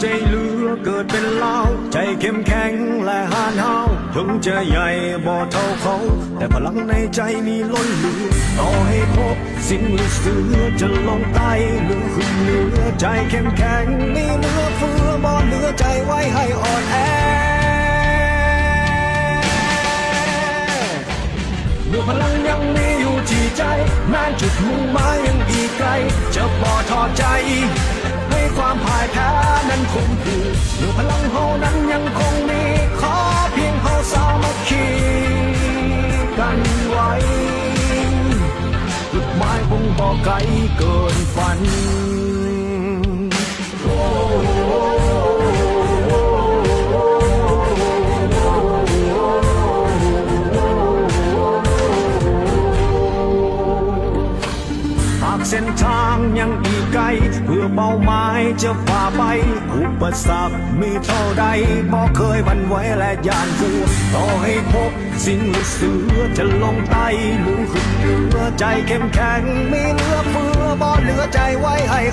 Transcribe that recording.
ใจเหลือเกิดเป็นเล่าใจเข้มแข็งและหานหาวถึงจะใหญ่บ่เท่าเขา แต่พลังในใจมีล้นเหลือต่อให้พบสิ่งลึกเสือจะลงใต้หรือขึ้นเหนือใจเข้มแข็งมีเหลือเฟือบ่เหลือใจไว้ให้อ่อนแอเมื่อพลังยังมีอยู่ที่ใจแม้จุดมุ่งหมายยังอีกไกล จะบ่ทอดใจให้ความพ่ายแพ้ คงคืออยู่พลังเฮานั้นยังคงมีขอเพียงเฮาสามัคคีกันไว้จุดหมายคงบ่ไกลเกินฝัน เส้นทางยังอีกไกล เพื่อเป้าหมายจะฝ่าไป อุปสรรคมีเท่าใดบ่เคยบันไหวและยานหัวต่อให้พบสิ่งลึกเสือจะลงใต้หรือขึ้นเหนือใจเข้มแข็ง มีเหลือเฟือบ่เหลือใจไว้ให้